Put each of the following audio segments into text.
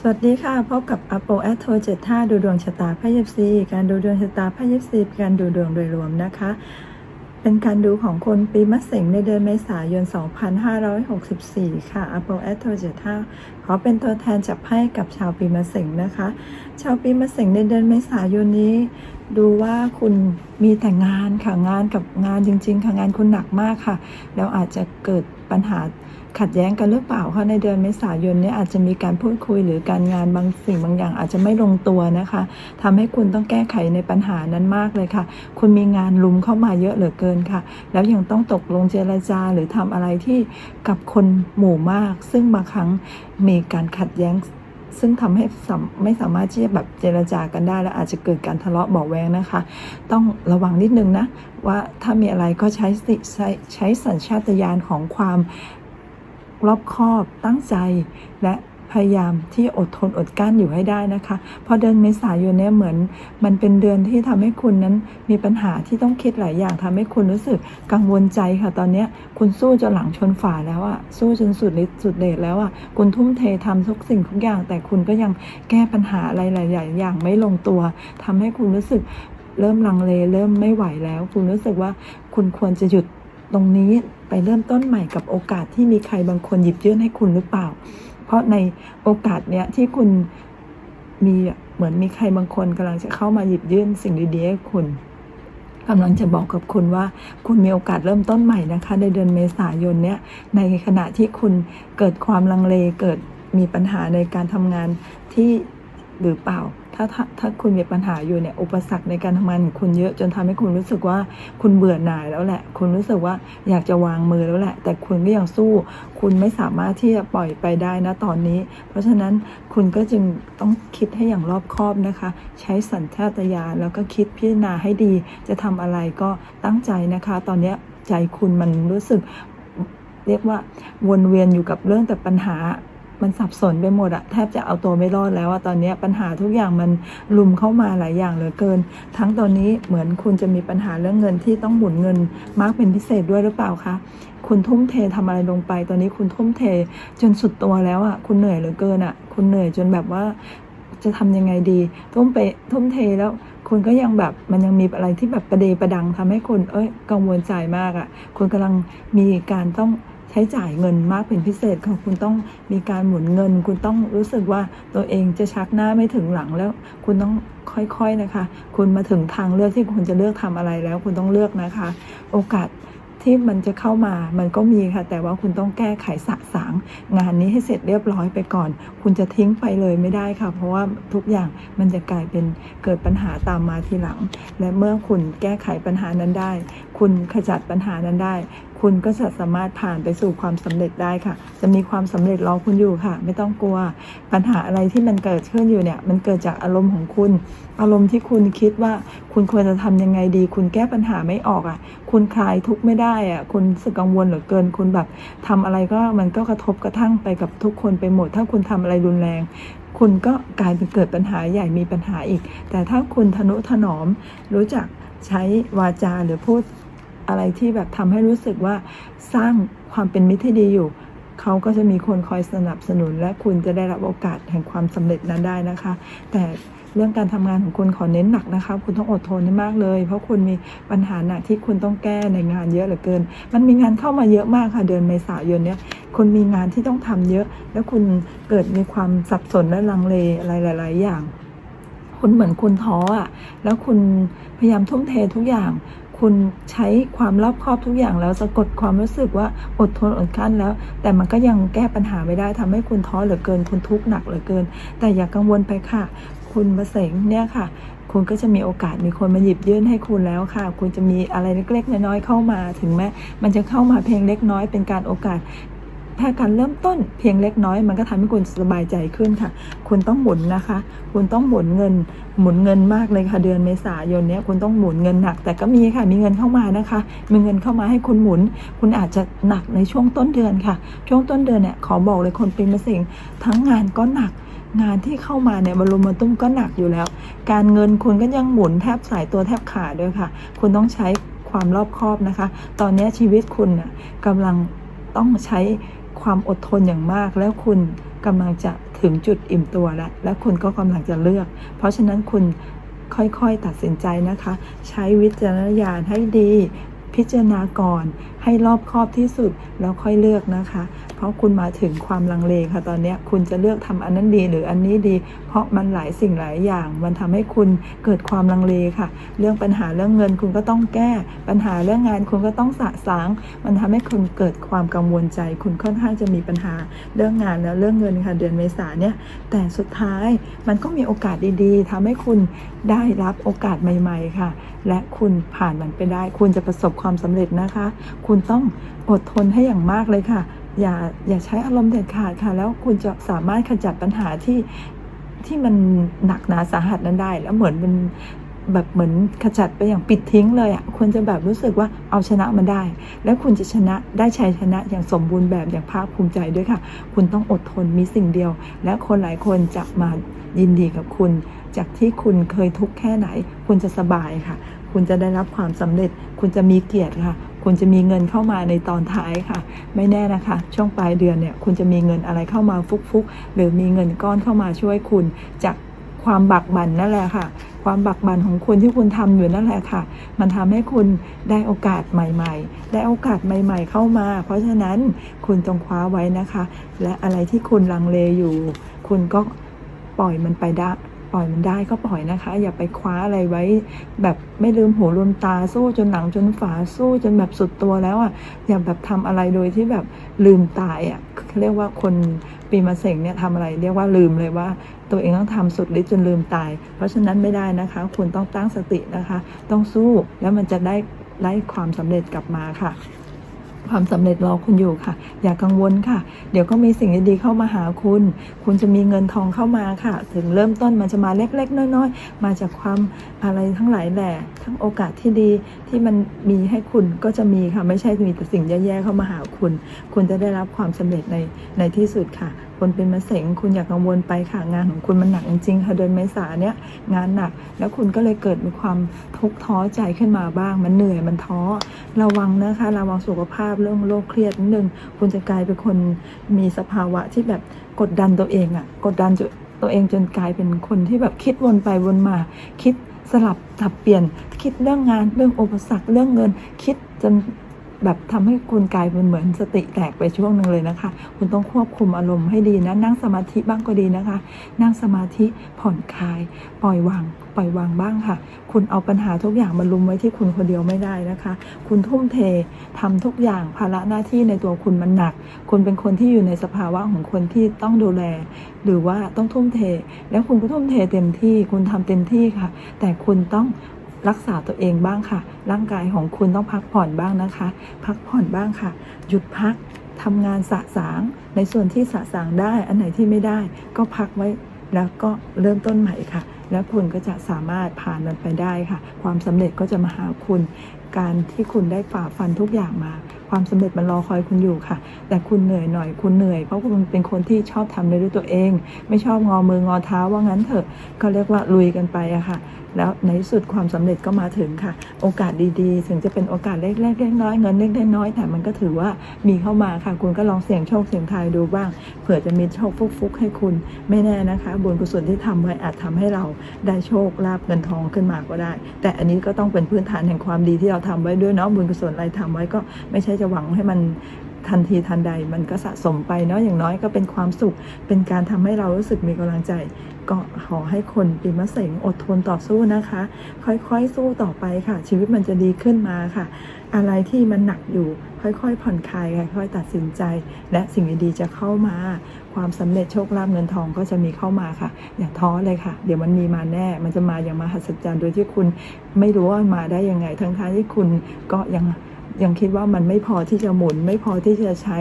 สวัสดีค่ะ พบกับ Apple a t o 75ดูดวงชะตาไพ่ยิปซีการดูดวงชะตาไพ่ยิปซีเป็นการดูดวงโดยรวมนะคะ เป็นการดูของคนปีมะเสงในเดือนเมษายน 2564 ค่ะ Apple a t o 75ขอเป็นตัวแทนจับไพ่กับชาวปีมะเสงนะคะ ชาวปีมะเสงในเดือนเมษายนนี้ ดูว่าคุณมีแต่งานค่ะงานกับงานจริง ๆ ค่ะงานคุณหนักมากค่ะ แล้วอาจจะเกิดปัญหา ขัดแย้งกันหรือเปล่าคะในเดือนเมษายนเนี้อาจจะมีการพูดคุยหรือการงานบางสิ่งบางอย่างอาจจะไม่ลงตัวนะคะทำให้คุณต้องแก้ไขในปัญหานั้นมากเลยค่ะ คุณมีงานลุมเข้ามาเยอะเหลือเกินค่ะ แล้วยังต้องตกลงเจรจาหรือทำอะไรที่กับคนหมู่มาก ซึ่งบางครั้งมีการขัดแย้งซึ่งทำให้ไม่สามารถที่จะแบบเจรจากันได้ และอาจจะเกิดการทะเลาะเบาแวงนะคะ ต้องระวังนิดนึงนะ ว่าถ้ามีอะไรก็ใช้ใช้ใช้สัญชาตญาณของความ รอบคอบตั้งใจ และพยายามที่อดทนอดกลั้นอยู่ให้ได้นะคะพราะเดือนเมษายนเนี่ยเหมือน มันเป็นเดือนที่ทำให้คุณนั้นมีปัญหาที่ต้องคิดหลายอย่างทำให้คุณรู้สึกกังวลใจค่ะตอนเนี้คุณสู้จนหลังชนฝาแล้วอะสู้จนสุดฤทธิ์สุดเดชแล้วอะคุณทุ่มเททำทุกสิ่งทุกอย่าง แต่คุณก็ยังแก้ปัญหาอะไรหลายๆอย่างไม่ลงตัวทำให้คุณรู้สึกเริ่มลังเลเริ่มไม่ไหวแล้ว คุณรู้สึกว่าคุณควรจะหยุด ตรงนี้ไปเริ่มต้นใหม่กับโอกาสที่มีใครบางคนหยิบยื่นให้คุณหรือเปล่า เพราะในโอกาสเนี้ยที่คุณมีเหมือนมีใครบางคนกำลังจะเข้ามาหยิบยื่นสิ่งดีๆให้คุณกำลังจะบอกกับคุณว่าคุณมีโอกาสเริ่มต้นใหม่นะคะ ในเดือนเมษายนเนี้ยในขณะที่คุณเกิดความลังเลเกิดมีปัญหาในการทำงานที่ หรือเปล่า ถ้าถ้าถ้าคุณมีปัญหาอยู่เนี่ยอุปสรรคในการทำงานของคุณเยอะจนทำให้คุณรู้สึกว่าคุณเบื่อหน่ายแล้วแหละ คุณรู้สึกว่าอยากจะวางมือแล้วแหละ แต่คุณก็ยังสู้ คุณไม่สามารถที่จะปล่อยไปได้นะตอนนี้ เพราะฉะนั้นคุณก็จึงต้องคิดให้อย่างรอบคอบนะคะ ใช้สัญชาตญาณแล้วก็คิดพิจารณาให้ดี จะทำอะไรก็ตั้งใจนะคะ ตอนนี้ใจคุณมันรู้สึกเรียกว่าวนเวียนอยู่กับเรื่องแต่ปัญหา มันสับสนไปหมดอะแทบจะเอาตัวไม่รอดแล้วอะตอนนี้ปัญหาทุกอย่างมันลุมเข้ามาหลายอย่างเหลือเกิน ทั้งตอนนี้เหมือนคุณจะมีปัญหาเรื่องเงินที่ต้องหมุนเงินมากเป็นพิเศษด้วยหรือเปล่าคะคุณทุ่มเททำอะไรลงไป ตอนนี้คุณทุ่มเทจนสุดตัวแล้วอะคุณเหนื่อยเหลือเกินอะคุณเหนื่อยจนแบบว่าจะทำยังไงดี ทุ่มไปทุ่มเทแล้วคุณก็ยังแบบมันยังมีอะไรที่แบบประเดประดังทำให้คุณเอ้ยกังวลใจมากอะ่ะคุณกำลังมีการต้อง ใช้จ่ายเงินมากเป็นพิเศษค่ะคุณต้องมีการหมุนเงิน คุณต้องรู้สึกว่าตัวเองจะชักหน้าไม่ถึงหลังแล้ว คุณต้องค่อยๆนะคะ คุณมาถึงทางเลือกที่คุณจะเลือกทำอะไรแล้ว คุณต้องเลือกนะคะ โอกาสที่มันจะเข้ามา มันก็มีค่ะ แต่ว่าคุณต้องแก้ไขสะสาง งานนี้ให้เสร็จเรียบร้อยไปก่อน คุณจะทิ้งไปเลยไม่ได้ค่ะ เพราะว่าทุกอย่างมันจะกลายเป็นเกิดปัญหาตามมาทีหลัง และเมื่อคุณแก้ไขปัญหานั้นได้ คุณขจัดปัญหานั้นได้ คุณก็จะสามารถผ่านไปสู่ความสำเร็จได้ค่ะ จะมีความสำเร็จรอคุณอยู่ค่ะ ไม่ต้องกลัว ปัญหาอะไรที่มันเกิดขึ้นอยู่เนี่ย มันเกิดจากอารมณ์ของคุณ อารมณ์ที่คุณคิดว่าคุณควรจะทำยังไงดี คุณแก้ปัญหาไม่ออกอะ คุณคลายทุกข์ไม่ได้อะ คุณสึกกังวลเหลือเกิน คุณแบบทำอะไรก็มันก็กระทบกระทั่งไปกับทุกคนไปหมด ถ้าคุณทำอะไรรุนแรงคุณก็กลายเป็นเกิดปัญหาใหญ่มีปัญหาอีก แต่ถ้าคุณทนุถนอมรู้จักใช้วาจาหรือพูด อะไรที่แบบทำให้รู้สึกว่าสร้างความเป็นมิตรที่ดีอยู่เขาก็จะมีคนคอยสนับสนุน และคุณจะได้รับโอกาสแห่งความสำเร็จนั้นได้นะคะ แต่เรื่องการทำงานของคุณขอเน้นหนักนะคะ คุณต้องอดทนให้มากเลย เพราะคุณมีปัญหาหนักที่คุณต้องแก้ในงานเยอะเหลือเกิน มันมีงานเข้ามาเยอะมากค่ะเดือนเมษายนเนี้ยคุณมีงานที่ต้องทำเยอะ แล้วคุณเกิดมีความสับสนและลังเลอะไรหลาย ๆ อย่าง คุณเหมือนคุณท้ออะแล้วคุณพยายามทุ่มเททุกอย่าง คุณใช้ความรอบคอบทุกอย่างแล้วสะกดความรู้สึกว่าอดทนอดกั้นแล้ว แต่มันก็ยังแก้ปัญหาไม่ได้ทำให้คุณท้อเหลือเกิน คุณทุกข์หนักเหลือเกิน แต่อย่ากังวลไปค่ะ คุณมาเสงเนี่ยค่ะคุณก็จะมีโอกาสมีคนมาหยิบยื่นให้คุณแล้วค่ะ คุณจะมีอะไรเล็กๆน้อยๆเข้ามา ถึงแม้มันจะเข้ามาเพียงเล็กน้อยเป็นการโอกาส ถ้าการเริ่มต้นเพียงเล็กน้อย มันก็ทำให้คุณสบายใจขึ้นค่ะ คุณต้องหมุนนะคะ คุณต้องหมุนเงิน หมุนเงินมากเลยค่ะ เดือนเมษายนนี้คุณต้องหมุนเงินหนัก แต่ก็มีค่ะ มีเงินเข้ามานะคะ มีเงินเข้ามาให้คุณหมุน คุณอาจจะหนักในช่วงต้นเดือนค่ะ ช่วงต้นเดือนเนี่ยขอบอกเลยคนเปีมะเสงทั้งงานก็หนักงานที่เข้ามาเนี่ยบรลุมาตุ้มก็หนักอยู่แล้ว การเงินคุณก็ยังหมุนแทบสายตัวแทบขาดด้วยค่ะ คุณต้องใช้ความรอบคอบนะคะ ตอนนี้ชีวิตคุณน่ะกำลังต้องใช้ ความอดทนอย่างมาก แล้วคุณกำลังจะถึงจุดอิ่มตัวแล้ว และคุณก็กำลังจะเลือก เพราะฉะนั้นคุณค่อยๆตัดสินใจนะคะ ใช้วิจารณญาณให้ดี พิจารณาก่อน ให้รอบคอบที่สุดแล้วค่อยเลือกนะคะ เพราะคุณมาถึงความลังเลค่ะตอนนี้คุณจะเลือกทำอันนั้นดีหรืออันนี้ดี เพราะมันหลายสิ่งหลายอย่าง มันทำให้คุณเกิดความลังเลค่ะ เรื่องปัญหาเรื่องเงินคุณก็ต้องแก้ ปัญหาเรื่องงานคุณก็ต้องสะสาง มันทำให้คุณเกิดความกังวลใจ คุณค่อนข้างจะมีปัญหาเรื่องงานแล้วเรื่องเงินค่ะเดือนเมษาเนี่ยแต่สุดท้ายมันก็มีโอกาสดีๆทำให้คุณได้รับโอกาสใหม่ ๆค่ะ และคุณผ่านมันไปได้ คุณจะประสบความสำเร็จนะคะ คุณต้องอดทนให้อย่างมากเลยค่ะ อย่าอย่าใช้อารมณ์เด็ดขาดค่ะ แล้วคุณจะสามารถขจัดปัญหาที่ที่มันหนักหนาสาหัสนั้นได้ แล้วเหมือนเป็นแบบเหมือนขจัดไปอย่างปิดทิ้งเลยอะ่ะคุณจะแบบรู้สึกว่าเอาชนะมันได้ แล้วคุณจะชนะได้ชัยชนะอย่างสมบูรณ์แบบอย่างภาคภูมิใจด้วยค่ะ คุณต้องอดทนมีสิ่งเดียว และคนหลายคนจะมายินดีกับคุณ จากที่คุณเคยทุกข์แค่ไหน คุณจะสบายค่ะ คุณจะได้รับความสำเร็จ คุณจะมีเกียรติค่ะ คุณจะมีเงินเข้ามาในตอนท้ายค่ะ ไม่แน่นะคะ ช่วงปลายเดือนเนี่ยคุณจะมีเงินอะไรเข้ามาฟุกๆ หรือมีเงินก้อนเข้ามาช่วยคุณจากความบักบั่นนั่นแหละค่ะ ความบักบั่นของคุณที่คุณทำอยู่นั่นแหละค่ะ มันทำให้คุณได้โอกาสใหม่ ๆ ได้โอกาสใหม่ ๆ เข้ามา เพราะฉะนั้นคุณจงคว้าไว้นะคะ และอะไรที่คุณลังเลอยู่ คุณก็ปล่อยมันไปได้ ปล่อยมันได้ก็ปล่อยนะคะ อย่าไปคว้าอะไรไว้ แบบไม่ลืมหูลืมตาสู้จนหลังจนฝาสู้จนแบบสุดตัวแล้วอะอย่าแบบทำอะไรโดยที่แบบลืมตายอะเรียกว่าคนปีมะเสงเนี่ยทำอะไรเรียกว่าลืมเลยว่า ตัวเองต้องทำสุดฤทธิ์จนลืมตาย เพราะฉะนั้นไม่ได้นะคะ คุณต้องตั้งสตินะคะ ต้องสู้แล้วมันจะได้ได้ความสำเร็จกลับมาค่ะ ความสำเร็จรอคุณอยู่ค่ะ อย่ากังวลค่ะ เดี๋ยวก็มีสิ่งดีๆเข้ามาหาคุณ คุณจะมีเงินทองเข้ามาค่ะ ถึงเริ่มต้นมันจะมาเล็ก ๆ น้อยๆ มาจากความอะไรทั้งหลายแหล่ทั้งโอกาสที่ดีที่มันมีให้คุณก็จะมีค่ะ ไม่ใช่มีแต่สิ่งแย่ๆเข้ามาหาคุณ คุณจะได้รับความสำเร็จในในที่สุดค่ะ คนเป็นมะเสงคุณอย่ากกังวลไปค่ะงานของคุณมันหนักจริงๆค่ะเดือนเมษาเนี่ยงานหนัก แล้วคุณก็เลยเกิดมีความทุกข์ท้อใจขึ้นมาบ้าง มันเหนื่อยมันท้อระวังนะคะระวังสุขภาพเรื่องโรคเครียดนิดนึงคุณจะกลายเป็นคนมีสภาวะที่แบบกดดันตัวเองอะกดดันจนตัวเองจนกลายเป็นคนที่แบบคิดวนไปวนมา คิดสลับสับเปลี่ยน คิดเรื่องงานเรื่องอุปสรรคเรื่องเงิน คิดจน แบบทำให้คุณกลายเป็นเหมือนสติแตกไปช่วงหนึ่งเลยนะคะ คุณต้องควบคุมอารมณ์ให้ดีนะ นั่งสมาธิบ้างก็ดีนะคะ นั่งสมาธิผ่อนคลาย ปล่อยวาง ปล่อยวางบ้างค่ะ คุณเอาปัญหาทุกอย่างมาลุมไว้ที่คุณคนเดียวไม่ได้นะคะ คุณทุ่มเททำทุกอย่างภาระหน้าที่ในตัวคุณมันหนัก คุณเป็นคนที่อยู่ในสภาวะของคนที่ต้องดูแล หรือว่าต้องทุ่มเท แล้วคุณก็ทุ่มเทเต็มที่ คุณทำเต็มที่ค่ะ แต่คุณต้อง รักษาตัวเองบ้างค่ะ ร่างกายของคุณต้องพักผ่อนบ้างนะคะ พักผ่อนบ้างค่ะ หยุดพักทำงานสะสาง ในส่วนที่สะสางได้ อันไหนที่ไม่ได้ ก็พักไว้แล้วก็เริ่มต้นใหม่ค่ะ แล้วคุณก็จะสามารถผ่านมันไปได้ค่ะ ความสำเร็จก็จะมาหาคุณ การที่คุณได้ฝ่าฟันทุกอย่างมา ความสำเร็จมันรอคอยคุณอยู่ค่ะ แต่คุณเหนื่อยหน่อยคุณเหนื่อย เพราะคุณเป็นคนที่ชอบทำด้วยตัวเอง ไม่ชอบงอมืองอเท้าว่างั้นเถอะก็เรียกว่าลุยกันไปอะค่ะ แล้วในสุดความสำเร็จก็มาถึงค่ะ โอกาสดีๆ ถึงจะเป็นโอกาสเล็กๆเล็กน้อยๆเงินเล็กๆน้อยๆแต่มันก็ถือว่ามีเข้ามาค่ะ คุณก็ลองเสี่ยงโชคเสี่ยงทายดูบ้าง เผื่อจะมีโชคฟุกๆให้คุณ ไม่แน่นะคะบุญกุศลที่ทำไว้อาจทำให้เราได้โชคลาภเงินทองขึ้นมาก็ได้ แต่อันนี้ก็ต้องเป็นพื้นฐานแห่งความดีที่เราทำไว้ด้วยเนาะบุญกุศลอะไรทำไว้ก็ไม่ใช่จะหวังให้มันทันทีทันใดมันก็สะสมไปเนาะอย่างน้อยก็เป็นความสุขเป็นการทำให้เรารู้สึกมีกำลังใจ ก็ขอให้คนปีมะเสงอดทนต่อสู้นะคะ ค่อยๆสู้ต่อไปค่ะ ชีวิตมันจะดีขึ้นมาค่ะ อะไรที่มันหนักอยู่ค่อยๆ ผ่อนคลายค่อยๆตัดสินใจ และสิ่งดีๆจะเข้ามา ความสำเร็จโชคลาภเงินทองก็จะมีเข้ามาค่ะ อย่าท้อเลยค่ะ เดี๋ยวมันมีมาแน่ มันจะมาอย่างมหัศจรรย์โดยที่คุณไม่รู้ว่ามาได้ยังไง ทั้งๆที่คุณก็ยัง ยังคิดว่ามันไม่พอที่จะหมุน ไม่พอที่จะใช้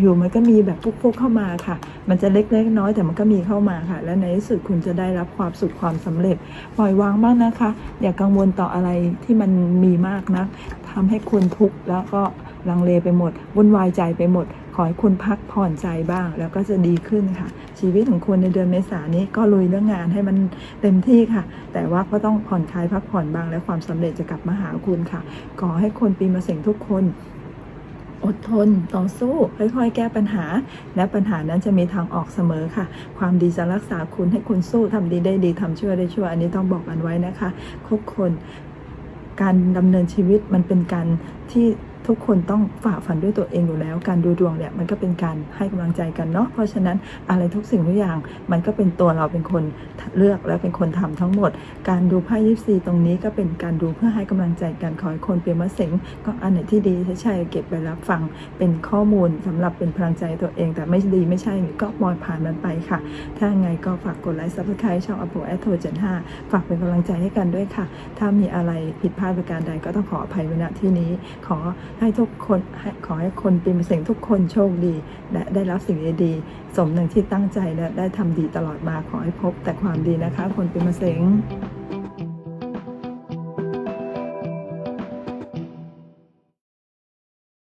อยู่ๆมันก็มีแบบฟุกๆเข้ามาค่ะ มันจะเล็กๆน้อยแต่มันก็มีเข้ามาค่ะ และในที่สุดคุณจะได้รับความสุขความสำเร็จ ปล่อยวางบ้างนะคะ อย่ากังวลต่ออะไรที่มันมีมากนะทำให้คุณทุกข์แล้วก็ลังเลไปหมดวุ่นวายใจไปหมด ขอให้คุณพักผ่อนใจบ้าง แล้วก็จะดีขึ้นค่ะ ชีวิตของคุณในเดือนเมษายนนี้ก็ลุยเรื่องงานให้มันเต็มที่ค่ะ แต่ว่าก็ต้องผ่อนคลายพักผ่อนบ้าง และความสำเร็จจะกลับมาหาคุณค่ะ ขอให้คนปีมะเสงทุกคนอดทนต่อสู้ค่อยๆ แก้ปัญหา และปัญหานั้นจะมีทางออกเสมอค่ะ ความดีจะรักษาคุณให้คุณสู้ทำดีได้ดีทำชั่วได้ชั่ว อันนี้ต้องบอกกันไว้นะคะทุกคน การดำเนินชีวิตมันเป็นการที่ ทุกคนต้องฝ่าฟันด้วยตัวเองอยู่แล้ว การดูดวงเนี่ยมันก็เป็นการให้กำลังใจกันเนาะเพราะฉะนั้นอะไรทุกสิ่งทุกอย่างมันก็เป็นตัวเราเป็นคนเลือกและเป็นคนทำทั้งหมด การดูไพ่ยิปซีตรงนี้ก็เป็นการดูเพื่อให้กำลังใจกันขอให้คนเปลี่ยนมาเสงก็อันไหนที่ดีใช่เก็บไปรับฟังเป็นข้อมูลสำหรับเป็นพลังใจตัวเอง แต่ไม่ดีไม่ใช่ก็มอยผ่านมันไปค่ะ ถ้าไงก็ฝากกดไลค์ซับสไครต์ช่องอ p โ e แอ t โทเจ็ดห้าฝากเป็นกำลังใจให้กันด้วยค่ะ ถ้ามีอะไรผิดพลาดประการใดก็ต้องขออภัยไว้ณที่นี้ขอให้ทุกคนขอให้คนปีมะเสงทุกคนโชคดี และได้รับสิ่งดีๆสมหนึ่งที่ตั้งใจและได้ทำดีตลอดมาขอให้พบแต่ความดีนะคะ คนปีมะเสง